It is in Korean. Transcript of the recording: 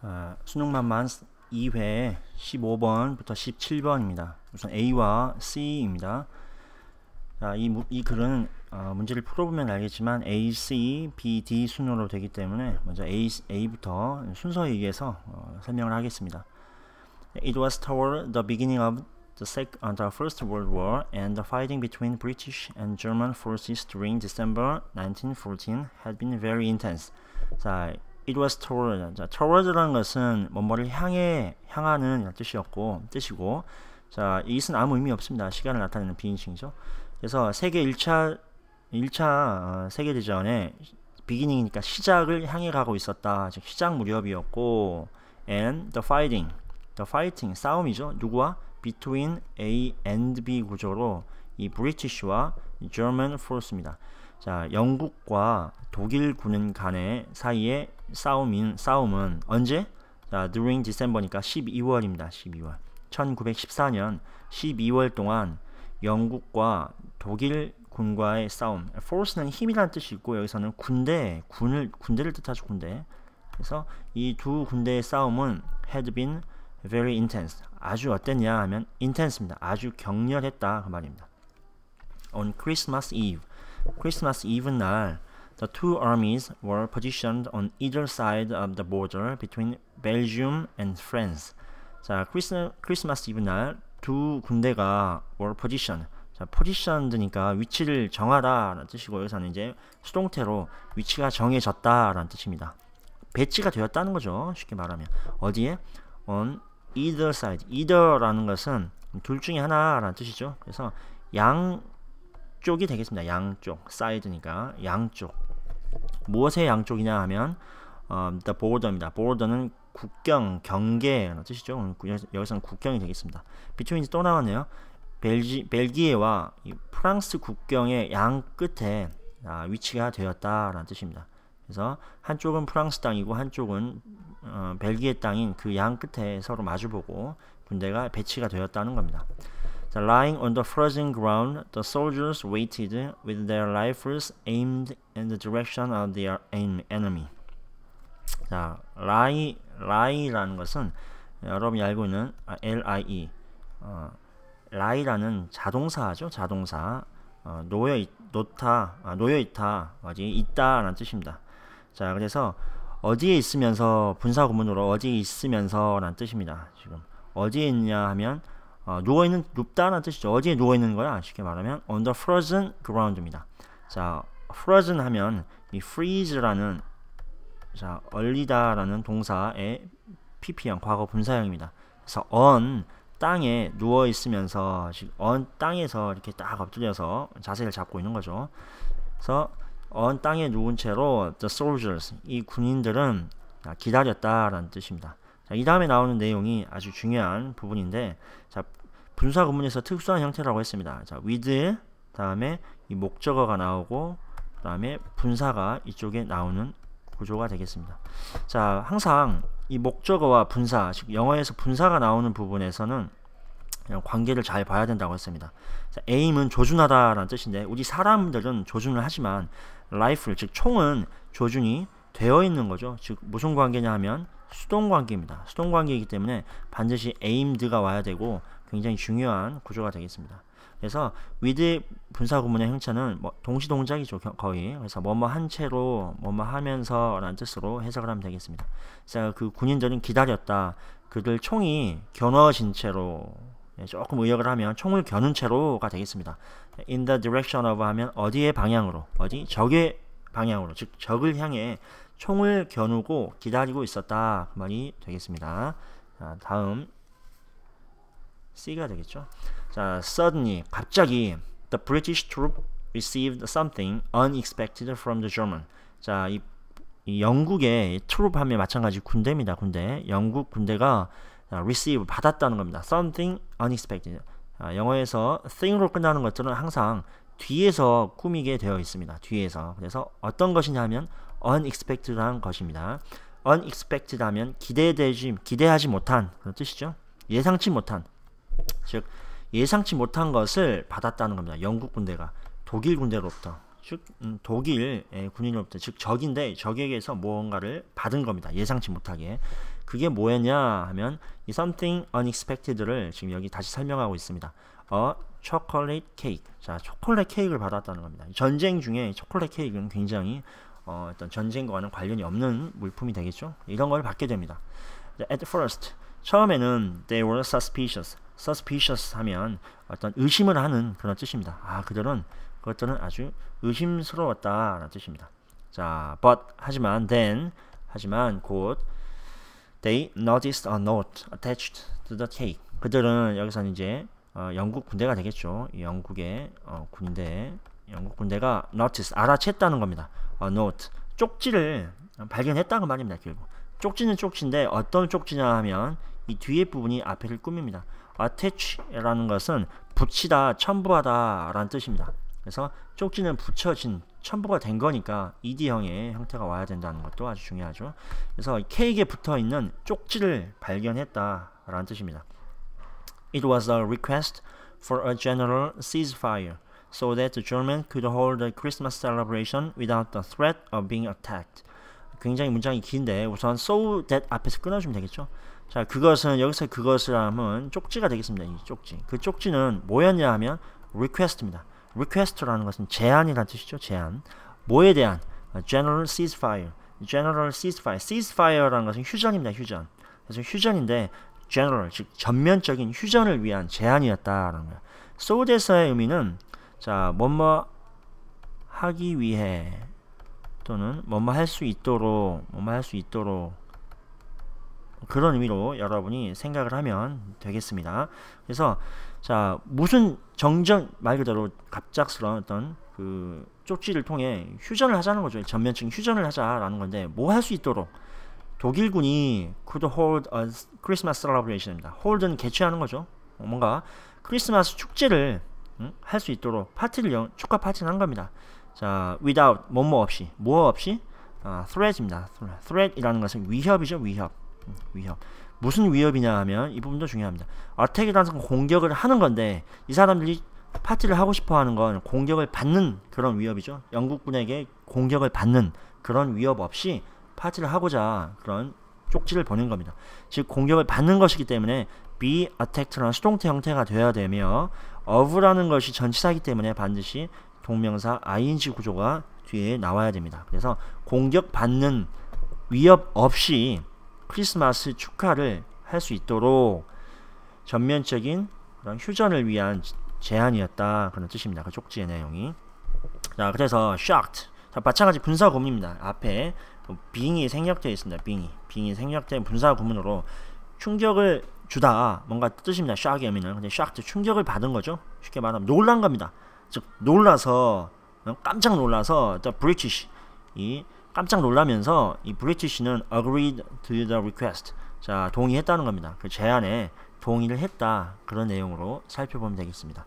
아, 수능만만 2회 15번부터 17번입니다. 우선 A와 C입니다. 자, 이, 이 글은 어, 문제를 풀어보면 알겠지만 A, C, B, D 순으로 되기 때문에 먼저 A, A부터 순서에 의해서 어, 설명을 하겠습니다. It was toward the beginning of the, sec, uh, the First World War and the fighting between British and German forces during December 1914 had been very intense. 자, it was toward. 자, toward라는 것은 뭐뭐를 향해 향하는 뜻이었고 뜻이고 자, 이것은 아무 의미 없습니다. 시간을 나타내는 비인칭이죠. 그래서 세계 1차 1차 어, 세계 대전의 비기닝이니까 시작을 향해 가고 있었다. 즉 시작 무렵이었고 and the fighting. the fighting 싸움이죠. 누구와 between A and B 구조로 이 British와 German force입니다. 자, 영국과 독일 군은 간의 사이에 싸움인 싸움은 언제? 자, during December니까 12월입니다. 12월. 1914년 12월 동안 영국과 독일 군과의 싸움. force는 힘이라는 뜻이 있고 여기서는 군대, 군을 군대를 뜻하죠, 군대. 그래서 이 두 군대의 싸움은 had been very intense. 아주 어땠냐 하면 intense입니다. 아주 격렬했다 그 말입니다. On Christmas Eve. Christmas Eve 날 the two armies were positioned on either side of the border between Belgium and France. 자, 크리스, 크리스마스 이브 날 두 군대가 were positioned. 자, positioned니까 위치를 정하다라는 뜻이고 여기서는 이제 수동태로 위치가 정해졌다라는 뜻입니다. 배치가 되었다는 거죠. 쉽게 말하면 어디에 on either side. either라는 것은 둘 중에 하나라는 뜻이죠. 그래서 양 쪽이 되겠습니다. 양쪽. side니까 양쪽. 무엇의 양쪽이냐 하면 어, the border입니다. border는 국경, 경계라는 뜻이죠. 여기서는 국경이 되겠습니다. between 또 나왔네요. 벨기, 벨기에와 프랑스 국경의 양 끝에 아, 위치가 되었다라는 뜻입니다. 그래서 한쪽은 프랑스 땅이고 한쪽은 어, 벨기에 땅인 그 양 끝에 서로 마주보고 군대가 배치가 되었다는 겁니다. So, lying on the frozen ground, the soldiers waited with their rifles aimed in the direction of their enemy. 자, lie, lie라는 것은 여러분이 알고 있는 아, L-I-E, 어, lie라는 자동사죠. 자동사. 어, 놓여 있, 놓다, 아, 놓여 있다, 어디 있다라는 뜻입니다. 자, 그래서 어디에 있으면서 분사 구문으로 어디에 있으면서라는 뜻입니다. 지금 어디에 있냐 하면 어, 누워 있는 눕다라는 뜻이죠. 어디에 누워 있는 거야? 쉽게 말하면 on the frozen ground입니다. 자, frozen 하면 이 freeze라는 자, 얼리다라는 동사의 pp형 과거 분사형입니다. 그래서 on 땅에 누워 있으면서 on 땅에서 이렇게 딱 엎드려서 자세를 잡고 있는 거죠. 그래서 on 땅에 누운 채로 the soldiers 이 군인들은 기다렸다라는 뜻입니다. 자, 이 다음에 나오는 내용이 아주 중요한 부분인데 자, 분사 구문에서 특수한 형태라고 했습니다. 자, with 다음에 이 목적어가 나오고 그다음에 분사가 이쪽에 나오는 구조가 되겠습니다. 자, 항상 이 목적어와 분사, 즉 영어에서 분사가 나오는 부분에서는 관계를 잘 봐야 된다고 했습니다. 자, aim은 조준하다라는 뜻인데 우리 사람들은 조준을 하지만 라이플 즉 총은 조준이 되어 있는 거죠. 즉 무슨 관계냐 하면 수동 관계입니다. 수동 관계이기 때문에 반드시 aimed가 와야 되고 굉장히 중요한 구조가 되겠습니다. 그래서 with 분사 구문의 형체는 뭐 동시 동작이죠 거의 그래서 뭐뭐 한 채로 뭐뭐 하면서 라는 뜻으로 해석을 하면 되겠습니다. 그래서 그 군인들은 기다렸다. 그들 총이 겨눠진 채로 예, 조금 의역을 하면 총을 겨눈 채로가 되겠습니다. in the direction of 하면 어디의 방향으로 어디 적의 방향으로 즉 적을 향해 총을 겨누고 기다리고 있었다 그 말이 되겠습니다. 자, 다음 C가 되겠죠. 자, suddenly 갑자기 the British troop received something unexpected from the German. 자, 이, 이 영국의 트룹 하면 마찬가지 군대입니다. 군대. 영국 군대가 receive 받았다는 겁니다. something unexpected. 아, 영어에서 thing으로 끝나는 것들은 항상 뒤에서 꾸미게 되어 있습니다. 뒤에서. 그래서 어떤 것이냐 하면 unexpected한 것입니다. unexpected 하면 기대되지 기대하지 못한 그런 뜻이죠. 예상치 못한 즉 예상치 못한 것을 받았다는 겁니다. 영국 군대가 독일 군대로부터 즉 음, 독일 의 군인으로부터 즉 적인데 적에게서 무언가를 받은 겁니다. 예상치 못하게. 그게 뭐였냐 하면 이 something unexpected를 지금 여기 다시 설명하고 있습니다. 어 초콜릿 케이크. 자, 초콜릿 케이크를 받았다는 겁니다. 전쟁 중에 초콜릿 케이크는 굉장히 어, 어떤 전쟁과는 관련이 없는 물품이 되겠죠. 이런 걸 받게 됩니다. At first, 처음에는 they were suspicious. suspicious 하면 어떤 의심을 하는 그런 뜻입니다. 아, 그들은 그것들은 아주 의심스러웠다라는 뜻입니다. 자, but 하지만 then 하지만 곧 they noticed a note attached to the cake. 그들은 여기서는 이제 어, 영국 군대가 되겠죠. 영국의 어, 군대, 영국 군대가 notice 알아챘다는 겁니다. a note 쪽지를 발견했다는 말입니다. 결국 쪽지는 쪽지인데 어떤 쪽지냐 하면 이 뒤에 부분이 앞에를 꾸밉니다. attach라는 것은 붙이다, 첨부하다 라는 뜻입니다. 그래서 쪽지는 붙여진 첨부가 된 거니까 ed형의 형태가 와야 된다는 것도 아주 중요하죠. 그래서 케이크에 붙어 있는 쪽지를 발견했다 라는 뜻입니다. It was a request for a general ceasefire so that the German could hold the Christmas celebration without the threat of being attacked. 굉장히 문장이 긴데 우선 so that 앞에서 끊어주면 되겠죠. 자, 그것은 여기서 그것을 하면 쪽지가 되겠습니다. 이 쪽지. 그 쪽지는 뭐였냐 하면 request입니다. request라는 것은 제안이라는 뜻이죠. 제안. 뭐에 대한 general ceasefire. general ceasefire. ceasefire라는 것은 휴전입니다. 휴전. 그래서 휴전인데 general 즉 전면적인 휴전을 위한 제안이었다라는 거예요. so that의 의미는 자, 뭐뭐 하기 위해 또는 뭐뭐 할 수 있도록 뭐뭐 할 수 있도록 그런 의미로 여러분이 생각을 하면 되겠습니다. 그래서 자 무슨 정전 말 그대로 갑작스러운 어떤 그 쪽지를 통해 휴전을 하자는 거죠. 전면적인 휴전을 하자라는 건데 뭐 할 수 있도록 독일군이 could hold a Christmas celebration입니다. hold는 개최하는 거죠. 뭔가 크리스마스 축제를 응? 할수 있도록 파티를 연, 축하 파티를 한 겁니다. 자, without 뭐뭐 없이 뭐 없이 아, threat입니다. threat이라는 것은 위협이죠, 위협. 위협. 무슨 위협이냐 하면 이 부분도 중요합니다. 어택이라는 공격을 하는 건데 이 사람들이 파티를 하고 싶어 하는 건 공격을 받는 그런 위협이죠. 영국군에게 공격을 받는 그런 위협 없이 파티를 하고자 그런 쪽지를 보낸 겁니다. 즉 공격을 받는 것이기 때문에 be attacked라는 수동태 형태가 되어야 되며 of라는 것이 전치사이기 때문에 반드시 동명사 ing 구조가 뒤에 나와야 됩니다. 그래서 공격받는 위협 없이 크리스마스 축하를 할 수 있도록 전면적인 그런 휴전을 위한 제안이었다 그런 뜻입니다. 그 쪽지의 내용이. 자 그래서 shocked. 자 마찬가지 분사 구문입니다. 앞에 빙이 생략되어 있습니다. 빙이 빙이 생략된 분사 구문으로 충격을 주다 뭔가 뜻입니다. shock의 의미는 근데 shocked 충격을 받은 거죠. 쉽게 말하면 놀란 겁니다. 즉 놀라서 깜짝 놀라서 the British 이 깜짝 놀라면서 이 브리티시는 agreed to the request. 자, 동의했다는 겁니다. 그 제안에 동의를 했다. 그런 내용으로 살펴보면 되겠습니다.